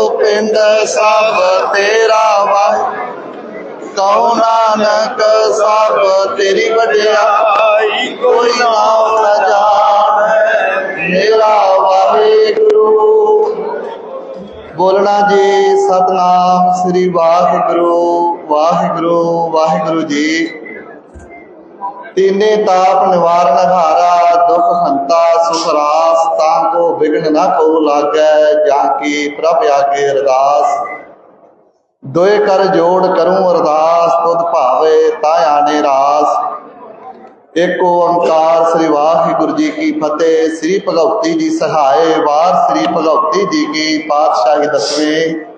ਪਿੰਡ ਸਭ ਤੇਰਾ ਵਾਹਿ। ਕਉ ਨਾਨਕ ਸਭ ਤੇਰੀ ਵਡਿਆਈ। ਕੋਈ ਨਾਮ ਨਾ ਜਾਣੈ ਮੇਰਾ ਵਾਹਿਗੁਰੂ। ਬੋਲਣਾ ਜੀ ਸਤਨਾਮ ਸ੍ਰੀ ਵਾਹਿਗੁਰੂ। ਵਾਹਿਗੁਰੂ ਵਾਹਿਗੁਰੂ ਜੀ। ਤੀਨੇ ਤਾਪ ਨਿਵਾਰਨ ਹਾਰਾ ਦੁਖ ਹੰਤਾ ਸੁਖ ਰਾਸ ਤਾਂ ਕੋ ਵਿਗਨ ਨਾ ਕੋ ਲਾਗੈ, ਜਾਂ ਕੀ ਪ੍ਰਭ ਆਗੇ ਅਰਦਾਸ। ਦੋਏ ਕਰ ਜੋੜ ਕਰੂੰ ਅਰਦਾਸ, ਤੁਧ ਭਾਵੇ ਤਾਂ ਆਨੇ ਰਾਸ। ਏਕ ਓੰਕਾਰ ਸ੍ਰੀ ਵਾਹਿਗੁਰੂ ਜੀ ਕੀ ਫਤਿਹ, ਸ੍ਰੀ ਭਗਵਤੀ ਜੀ ਸਹਾਏ, ਵਾਰ ਸ੍ਰੀ ਭਗਵਤੀ ਜੀ ਕੀ ਪਾਤਸ਼ਾਹੀ ਦਸਵੇਂ।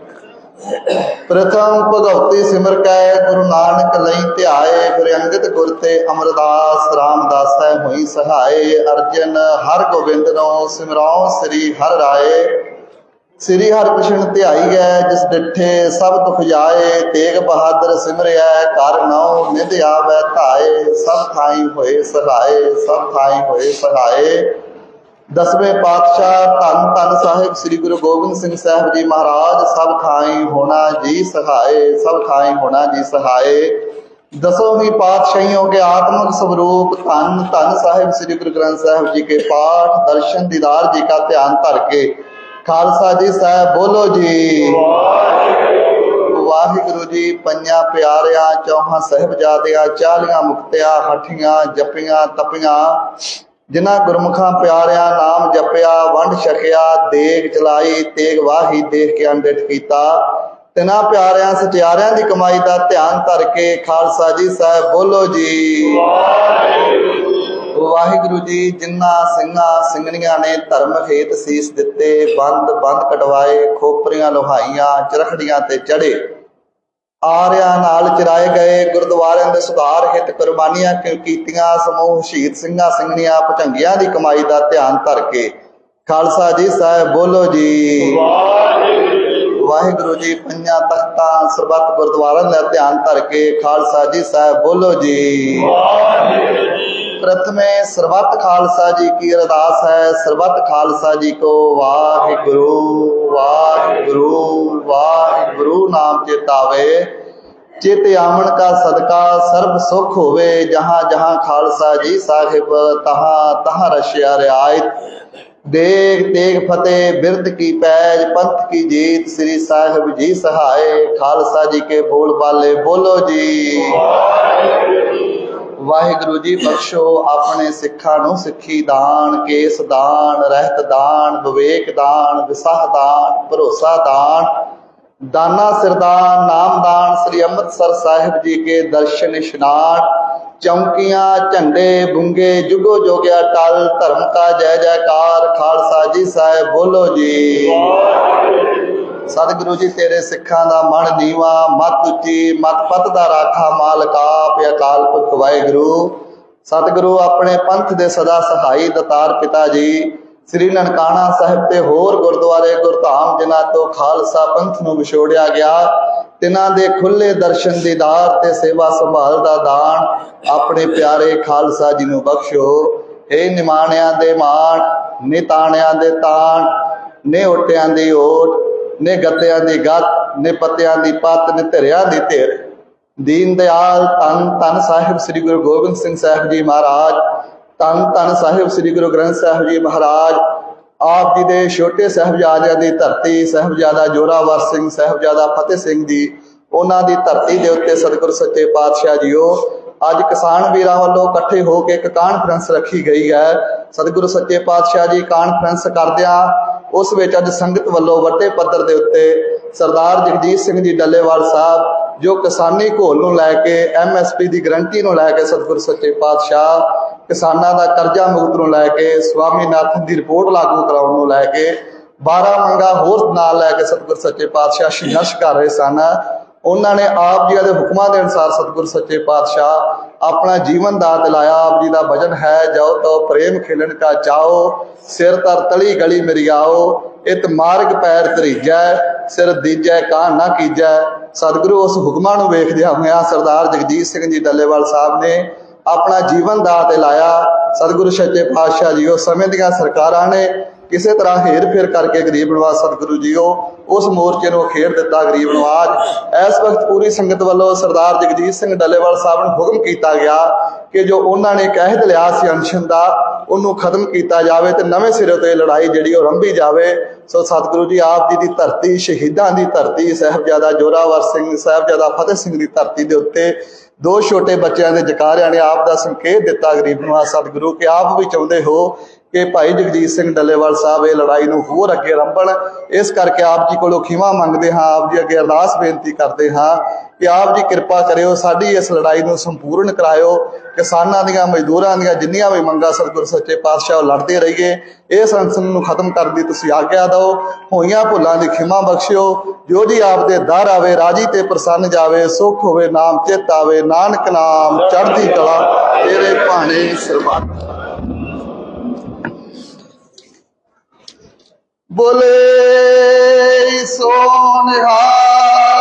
ਪ੍ਰਥਮ ਭਗਵਤੀ ਸਿਮਰ ਕੈ, ਗੁਰੂ ਨਾਨਕ ਲਈ ਧਿਆਏ ਫਿਰ ਅੰਗਦ ਗੁਰ ਤੇ ਅਮਰਦਾਸ ਰਾਮਦਾਸ ਹੈ ਹੋਈ ਸਹਾਏ। ਅਰਜਨ ਹਰ ਗੋਬਿੰਦ ਨੋ ਸਿਮਰਾਉ ਸ੍ਰੀ ਹਰ ਰਾਏ। ਸ੍ਰੀ ਹਰਿਕ੍ਰਿਸ਼ਨ ਧਿਆਈ ਗਏ ਜਿਸ ਡਿੱਠੇ ਸਭ ਦੁਖ ਜਾਏ। ਤੇਗ ਬਹਾਦਰ ਸਿਮਰਿਆ ਕਰ ਨਉ ਨਿਧ ਆਵੈ ਧਾਏ। ਸਭ ਥਾਈ ਹੋਏ ਸਹਾਏ, ਸਭ ਥਾਈ ਹੋਏ ਸਹਾਏ। ਦਸਵੇਂ ਪਾਤਸ਼ਾਹ ਧੰਨ ਧੰਨ ਸਾਹਿਬ ਸ੍ਰੀ ਗੁਰੂ ਗੋਬਿੰਦ ਸਿੰਘ ਸਾਹਿਬ ਜੀ ਮਹਾਰਾਜ, ਸਭ ਥਾਈ ਹੋਣਾ ਜੀ ਸਹਾਏ, ਸਭ ਥਾਈ ਹੋਣਾ ਜੀ ਸਹਾਏ। ਦਸੋਂ ਹੀ ਪਾਤਸ਼ਾਹੀਆਂ ਕੇ ਆਤਮਿਕ ਸਵਰੂਪ ਧੰਨ ਧੰਨ ਸਾਹਿਬ ਸ੍ਰੀ ਗੁਰੂ ਗ੍ਰੰਥ ਸਾਹਿਬ ਜੀ ਕੇ ਪਾਠ ਦਰਸ਼ਨ ਦੀਦਾਰ ਜੀ ਕਾ ਧਿਆਨ ਧਰ ਕੇ। ਖਾਲਸਾ ਜੀ ਸਾਹਿਬ ਬੋਲੋ ਜੀ। ਵਾਹਿਗੁਰੂ ਜੀ, ਪੰਜਾਂ ਪਿਆਰਿਆਂ, ਚੌਹਾਂ ਸਹਿਬਜ਼ਾਦਿਆਂ, ਚਾਲੀਆਂ ਮੁਕਤਿਆਂ, ਹਠੀਆਂ, ਜਪੀਆਂ, ਤਪੀਆਂ ਜਿਨ੍ਹਾਂ ਗੁਰਮੁਖਾਂ ਪਿਆਰਿਆਂ ਨਾਮ ਜਪਿਆ ਵੰਡ ਛਕਿਆ ਦੇਗ ਚਲਾਈ ਤੇਗ ਵਾਹੀ ਦੇਖ ਕੇ ਅੰਡਿਠ ਕੀਤਾ। ਤਿਨਾਂ ਪਿਆਰਿਆਂ ਸਚਿਆਰਿਆਂ ਦੀ ਕਮਾਈ ਦਾ ਧਿਆਨ ਧਰ ਕੇ ਖਾਲਸਾ ਜੀ ਸਾਹਿਬ ਬੋਲੋ ਜੀ। ਵਾਹਿਗੁਰੂ ਜੀ। ਜਿਨ੍ਹਾਂ ਸਿੰਘਾਂ ਸਿੰਘਣੀਆਂ ਨੇ ਧਰਮ ਖੇਤ ਸੀਸ ਦਿੱਤੇ ਬੰਦ ਬੰਦ ਕਟਵਾਏ ਖੋਪਰੀਆਂ ਲੋਹਾਈਆਂ ਚਰਖੜੀਆਂ ਤੇ ਚੜੇ ਆਰਿਆਂ ਨਾਲ ਚਰਾਏ ਗਏ ਗੁਰਦੁਆਰਿਆਂ ਦੇ ਸੁਧਾਰ ਹਿੱਤ ਕੁਰਬਾਨੀਆਂ ਕੀਤੀਆਂ? ਸਮੂਹ ਸ਼ਹੀਦ ਸਿੰਘਾਂ ਸਿੰਘਣੀਆਂ ਭੁਜੰਗੀਆਂ ਦੀ ਕਮਾਈ ਦਾ ਧਿਆਨ ਧਰ ਕੇ। ਖਾਲਸਾ ਜੀ ਸਾਹਿਬ ਬੋਲੋ ਜੀ। ਵਾਹਿਗੁਰੂ ਜੀ, ਪੰਜਾਂ ਤਖਤਾਂ ਸਰਬੱਤ ਗੁਰਦੁਆਰਿਆਂ ਦਾ ਧਿਆਨ ਧਰ ਕੇ ਖਾਲਸਾ ਜੀ ਸਾਹਿਬ ਬੋਲੋ ਜੀ। ਪ੍ਰਥਮੇ ਸਰਬੱਤ ਖਾਲਸਾ ਜੀ ਕੀ ਅਰਦਾਸ ਹੈ, ਸਰਬੱਤ ਖਾਲਸਾ ਜੀ ਕੋ ਵਾਹਿਗੁਰੂ ਵਾਹਿਗੁਰੂ ਵਾਹਿਗੁਰੂ ਨਾਮ ਚੇਤਾਵੇ। ਚਿਤ ਆਮਣ ਕਾ ਸਦਕਾ ਸਰਬ ਸੁਖ ਹੋਵੇ, ਜਹਾਂ ਜਹਾਂ ਖਾਲਸਾ ਜੀ ਸਾਹਿਬ ਤਹਾਂ ਤਹਾਂ ਰਸ਼ਿਆ ਰਿਆਇਤ ਦੇਗ ਤੇਗ ਫਤਿਹ ਬਿਰਦ ਕੀ ਪੈਜ, ਪੰਥ ਕੀ ਜੀਤ, ਸ੍ਰੀ ਸਾਹਿਬ ਜੀ ਸਹਾਏ, ਖਾਲਸਾ ਜੀ ਕੇ ਬੋਲ ਬਾਲੇ, ਬੋਲੋ ਜੀ। ਵਾਹਿਗੁਰੂ ਜੀ ਬਖਸ਼ੋ ਆਪਣੇ ਸਿੱਖਾਂ ਨੂੰ, ਸਿੱਖੀ ਦਾਨ, ਕੇਸ ਦਾਨ, ਰਹਿਤ ਦਾਨ, ਵਿਵੇਕ ਦਾਨ, ਵਿਸਾਹ ਦਾਨ, ਭਰੋਸਾ ਦਾਨ, ਦਾਨਾ ਸਿਰਦਾਨ ਨਾਮਦਾਨ ਸ੍ਰੀ ਅੰਮ੍ਰਿਤਸਰ ਸਾਹਿਬ ਜੀ ਕੇ ਦਰਸ਼ਨ ਇਸ਼ਨਾਨ ਚੌਂਕੀਆਂ, ਝੰਡੇ, ਬੁੰਗੇ, ਜੁਗੋ ਜੋਗਿਆ ਟਲ, ਧਰਮ ਕਾ ਜੈ ਜੈਕਾਰ, ਖਾਲਸਾ ਜੀ ਸਾਹਿਬ ਬੋਲੋ ਜੀ। ਸਤਿਗੁਰੂ ਜੀ, ਤੇਰੇ ਸਿੱਖਾਂ ਦਾ ਮਨ ਨੀਵਾ, ਮਤ ਉੱਚੀ, ਮਤ ਪਤ ਦਾ ਰਾਖਾ ਮਾਲਕ ਆਪ ਅਕਾਲ ਪੁਰਖ ਵਾਹਿਗੁਰੂ। ਸਤਿਗੁਰੂ, ਆਪਣੇ ਪੰਥ ਦੇ ਸਦਾ ਸਹਾਈ ਦਤਾਰ ਪਿਤਾ ਜੀ, ਸ੍ਰੀ ਨਨਕਾਣਾ ਸਾਹਿਬ ਤੇ ਹੋਰ ਗੁਰਦੁਆਰੇ ਗੁਰਧਾਮ ਜਿਨ੍ਹਾਂ ਤੋਂ ਖਾਲਸਾ ਪੰਥ ਨੂੰ ਵਿਛੋੜਿਆ ਗਿਆ ਤਿਨਾਂ ਦੇ ਖੁੱਲੇ ਦਰਸ਼ਨ ਦੀਦਾਰ ਤੇ ਸੇਵਾ ਸੰਭਾਲ ਦਾ ਦਾਨ ਆਪਣੇ ਪਿਆਰੇ ਖਾਲਸਾ ਜੀ ਨੂੰ ਬਖਸ਼ੋ। ਏ ਨਿਮਾਣਿਆਂ ਦੇ ਮਾਣ ਨਿਤਾਣਿਆਂ ਦੇ ਤਾਣ, ਨੇ ਓਟਿਆਂ ਦੀ ਓਟ, ਨੇ ਗੱਤਿਆਂ ਦੀ ਗੱਤ, ਨੇ ਪੱਤਿਆਂ ਦੀ ਪੱਤ, ਨੇ ਧਿਰਿਆਂ ਦੀ ਧਿਰ। ਦੀਨ ਦਿਆਲ ਤਨ ਤਨ ਸਾਹਿਬ ਸ੍ਰੀ ਗੁਰੂ ਗੋਬਿੰਦ ਸਿੰਘ ਸਾਹਿਬ ਜੀ ਮਹਾਰਾਜ ਤਨ ਤਨ ਸਾਹਿਬ ਸ੍ਰੀ ਗੁਰੂ ਗ੍ਰੰਥ ਸਾਹਿਬ ਜੀ ਮਹਾਰਾਜ ਆਪ ਜੀ ਦੇ ਛੋਟੇ ਸਾਹਿਬਜ਼ਾਦਿਆਂ ਦੀ ਧਰਤੀ, ਸਾਹਿਬਜ਼ਾਦਾ ਜੋਰਾਵਰ ਸਿੰਘ, ਸਾਹਿਬਜ਼ਾਦਾ ਫਤਿਹ ਸਿੰਘ ਜੀ, ਉਹਨਾਂ ਦੀ ਧਰਤੀ ਦੇ ਉੱਤੇ ਸਤਿਗੁਰ ਸੱਚੇ ਪਾਤਸ਼ਾਹ ਜੀਓ। ਅੱਜ ਕਿਸਾਨ ਵੀਰਾਂ ਵੱਲੋਂ ਇਕੱਠੇ ਹੋ ਕੇ ਇੱਕ ਕਾਨਫਰੰਸ ਰੱਖੀ ਗਈ ਹੈ। ਸਤਿਗੁਰੂ ਸੱਚੇ ਪਾਤਸ਼ਾਹ ਜੀ ਕਾਨਫਰੰਸ ਕਰਦਿਆਂ ਉਸ ਵਿੱਚ ਅੱਜ ਸੰਗਤ ਵੱਲੋਂ ਵੱਡੇ ਪੱਧਰ ਦੇ ਉੱਤੇ ਸਰਦਾਰ ਜਗਜੀਤ ਸਿੰਘ ਜੀ ਡੱਲੇਵਾਲ ਸਾਹਿਬ, ਜੋ ਕਿਸਾਨੀ ਘੋਲ ਨੂੰ ਲੈ ਕੇ ਐਮਐਸਪੀ ਦੀ ਗਰੰਟੀ ਨੂੰ ਲੈ ਕੇ ਸਤਿਗੁਰੂ ਸੱਚੇ ਪਾਤਸ਼ਾਹ ਕਿਸਾਨਾਂ ਦਾ ਕਰਜ਼ਾ ਮੁਕਤ ਨੂੰ ਲੈ ਕੇ ਸਵਾਮੀਨਾਥਨ ਦੀ ਰਿਪੋਰਟ ਲਾਗੂ ਕਰਾਉਣ ਨੂੰ ਲੈ ਕੇ 12 ਮੰਗਾ ਹੋਰ ਨਾਲ ਲੈ ਕੇ ਸਤਿਗੁਰ ਸੱਚੇ ਪਾਤਸ਼ਾਹ ਸੰਘਰਸ਼ ਕਰ ਰਹੇ ਸਨ। ਉਹਨਾਂ ਨੇ ਆਪ ਜੀ ਦੇ ਹੁਕਮਾਂ ਦੇ ਅਨੁਸਾਰ ਸਤਿਗੁਰ ਸੱਚੇ ਪਾਤਸ਼ਾਹ ਆਪਣਾ ਜੀਵਨ ਦਾ ਦਿਲਾਇਆ ਆਪ ਜੀ ਦਾ ਭਜਨ ਹੈ, ਜਾਓ ਤੋ ਪ੍ਰੇਮ ਖੇਲਣ ਕਾ ਚਾਓ, ਸਿਰ ਤਰ ਤਲੀ ਗਲੀ ਮੇਰੀ ਆਓ, ਇਤ ਮਾਰਗ ਪੈਰ ਤਰੀਜੈ ਸਿਰ ਦੀਜੈ ਕਾਂ ਨਾ ਕੀਜੈ। ਸਤਿਗੁਰੂ ਉਸ ਹੁਕਮਾਂ ਨੂੰ ਵੇਖਦਿਆਂ ਹੋਇਆ ਸਰਦਾਰ ਜਗਜੀਤ ਸਿੰਘ ਜੀ ਡੱਲੇਵਾਲ ਸਾਹਿਬ ਨੇ ਆਪਣਾ ਜੀਵਨ ਦਾ ਤੇ ਲਾਇਆ। ਸਤਿਗੁਰੂ ਸੱਚੇ ਪਾਤਸ਼ਾਹ ਜੀ ਉਸ ਸਮੇਂ ਦੀਆਂ ਸਰਕਾਰਾਂ ਨੇ ਕਿਸੇ ਤਰ੍ਹਾਂ ਹੇਰ ਫੇਰ ਕਰਕੇ ਗਰੀਬ ਨਵਾਜ਼ ਸਤਿਗੁਰੂ ਜੀਓ, ਉਸ ਮੋਰਚੇ ਨੂੰ ਖੇਡ ਦਿੱਤਾ ਗਰੀਬ ਨਵਾਜ਼। ਇਸ ਵਕਤ ਪੂਰੀ ਸੰਗਤ ਵੱਲੋਂ ਸਰਦਾਰ ਜਗਜੀਤ ਸਿੰਘ ਡੱਲੇਵਾਲ ਸਾਹਿਬ ਨੂੰ ਹੁਕਮ ਕੀਤਾ ਗਿਆ ਕਿ ਜੋ ਉਹਨਾਂ ਨੇ ਕਹਿਤ ਲਿਆ ਸੀ ਅਨਸ਼ਨ ਦਾ, ਉਹਨੂੰ ਖਤਮ ਕੀਤਾ ਜਾਵੇ ਤੇ ਨਵੇਂ ਸਿਰੇ ਤੋਂ ਇਹ ਲੜਾਈ ਜਿਹੜੀ ਉਹ ਰੰਭੀ ਜਾਵੇ। ਸੋ ਸਤਿਗੁਰੂ ਜੀ, ਆਪ ਜੀ ਦੀ ਧਰਤੀ, ਸ਼ਹੀਦਾਂ ਦੀ ਧਰਤੀ, ਸਾਹਿਬਜ਼ਾਦਾ ਜੋਰਾਵਰ ਸਿੰਘ, ਸਾਹਿਬਜ਼ਾਦਾ ਫਤਿਹ ਸਿੰਘ ਦੀ ਧਰਤੀ ਦੇ ਉੱਤੇ ਦੋ ਛੋਟੇ ਬੱਚਿਆਂ ਦੇ ਜਕਾਰਿਆਂ ਨੇ ਆਪ ਦਾ ਸੰਕੇਤ ਦਿੱਤਾ, ਗਰੀਬ ਨਵਾਜ਼ ਸਤਿਗੁਰੂ ਕਿ ਆਪ ਵੀ ਚਾਹੁੰਦੇ ਹੋ ਕਿ ਭਾਈ ਜਗਜੀਤ ਸਿੰਘ ਡੱਲੇਵਾਲ ਸਾਹਿਬ ਇਹ ਲੜਾਈ ਨੂੰ ਹੋਰ ਅੱਗੇ ਰੰਭਣ। ਇਸ ਕਰਕੇ ਆਪ ਜੀ ਕੋਲੋਂ ਖਿਮਾ ਮੰਗਦੇ ਹਾਂ, ਆਪ ਜੀ ਅੱਗੇ ਅਰਦਾਸ ਬੇਨਤੀ ਕਰਦੇ ਹਾਂ ਕਿ ਆਪ ਜੀ ਕਿਰਪਾ ਕਰਿਓ, ਸਾਡੀ ਇਸ ਲੜਾਈ ਨੂੰ ਸੰਪੂਰਨ ਕਰਾਇਓ। ਕਿਸਾਨਾਂ ਦੀਆਂ, ਮਜ਼ਦੂਰਾਂ ਦੀਆਂ ਜਿੰਨੀਆਂ ਵੀ ਮੰਗਾਂ ਸਤਿਗੁਰ ਸੱਚੇ ਪਾਤਸ਼ਾਹ ਉਹ ਲੜਦੇ ਰਹੀਏ। ਇਸ ਅਨਸ਼ਨ ਨੂੰ ਖਤਮ ਕਰਨ ਦੀ ਤੁਸੀਂ ਆਗਿਆ ਦਿਓ। ਹੋਈਆਂ ਭੁੱਲਾਂ ਦੀ ਖਿਮਾ ਬਖਸ਼ਿਓ। ਜੋ ਜੀ ਆਪ ਦੇ ਦਰ ਆਵੇ, ਰਾਜੀ ਤੇ ਪ੍ਰਸੰਨ ਜਾਵੇ, ਸੁਖ ਹੋਵੇ, ਨਾਮ ਚਿਤ ਆਵੇ, ਨਾਨਕ ਨਾਮ ਚੜ੍ਹਦੀ ਕਲਾ, ਤੇਰੇ ਭਾਣੇ ਸਰਬੱਤ। ਬੋਲੇ, ਸੋਨਿਹਾਰ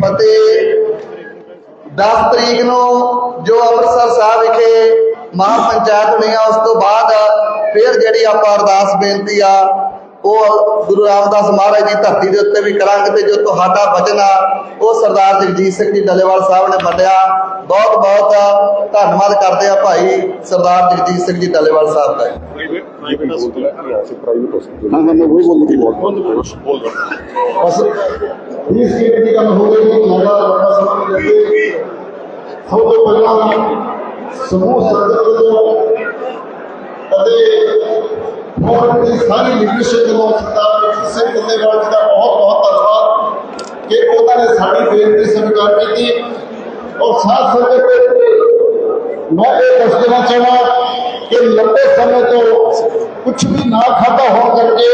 ਫਤਿਹ 10 ਤਰੀਕ ਨੂੰ ਜੋ ਅੰਮ੍ਰਿਤਸਰ ਸਾਹਿਬ ਵਿਖੇ ਮਹਾਪੰਚਾਇਤ ਹੋਣੀ ਆ ਉਸ ਤੋਂ ਬਾਅਦ ਫਿਰ ਜਿਹੜੀ ਆਪਾਂ ਅਰਦਾਸ ਬੇਨਤੀ ਆ ਉਹ ਗੁਰੂ ਰਾਮਦਾਸ ਮਹਾਰਾਜ ਦੀ ਧਰਤੀ ਦੇ ਉੱਤੇ ਵੀ ਕਰਾਂਗੇ ਤੇ ਜੋ ਤੁਹਾਡਾ ਵਚਨ ਆ ਉਹ ਸਰਦਾਰ ਜਗਜੀਤ ਸਿੰਘ ਜੀ ਡਲੇਵਾਲ ਸਾਹਿਬ ਨੇ ਮੰਡਿਆ ਬਹੁਤ ਬਹੁਤ ਧੰਨਵਾਦ ਕਰਦੇ ਆ ਭਾਈ ਸਰਦਾਰ ਜਗਜੀਤ ਸਿੰਘ ਜੀ ਡਲੇਵਾਲ ਸਾਹਿਬ ਦਾ। ਹਾਂ ਮੈਂ ਉਹ ਬੋਲ ਰਹੀ ਬੋਲ ਰਿਹਾ ਬਸ ਇਸ ਕੀ ਕੰਮ ਹੋ ਗਈ ਹੈ ਮਾੜਾ ਸਮਾਂ ਦੇ ਸਭ ਤੋਂ ਪਹਿਲਾਂ ਸਮੂਹ ਸੰਗਤ ਵੱਲੋਂ ਅਤੇ ਫੋਰਮ ਦੀ ਸਾਰੀ ਲੀਡਰਸ਼ਿਪ ਵੱਲੋਂ ਸਰਦਾਰ ਸਿੰਘ ਡੱਲੇਵਾਲ ਜੀ ਦਾ ਬਹੁਤ ਬਹੁਤ ਧੰਨਵਾਦ ਕਿ ਉਹਨਾਂ ਨੇ ਸਾਡੀ ਬੇਨਤੀ ਸਵੀਕਾਰ ਕੀਤੀ। ਔਰ ਸਾਥ ਸੰਗਤ, ਮੈਂ ਇਹ ਦੱਸ ਦੇਣਾ ਚਾਹਾਂ ਕਿ ਲੰਬੇ ਸਮੇਂ ਤੋਂ ਕੁਝ ਵੀ ਨਾ ਖਾਧਾ ਹੋਣ ਕਰਕੇ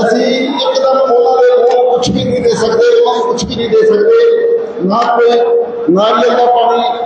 ਅਸੀਂ ਇੱਕਦਮ ਉਹਨਾਂ ਦੇ ਕੋਲ ਕੁਝ ਵੀ ਨਹੀਂ ਦੇ ਸਕਦੇ, ਉਹਨਾਂ ਨੂੰ ਕੁਝ ਵੀ ਨਹੀਂ ਦੇ ਸਕਦੇ। ਨਾ ਕੋਈ ਨਾਰੀਅਲ ਦਾ ਪਾਣੀ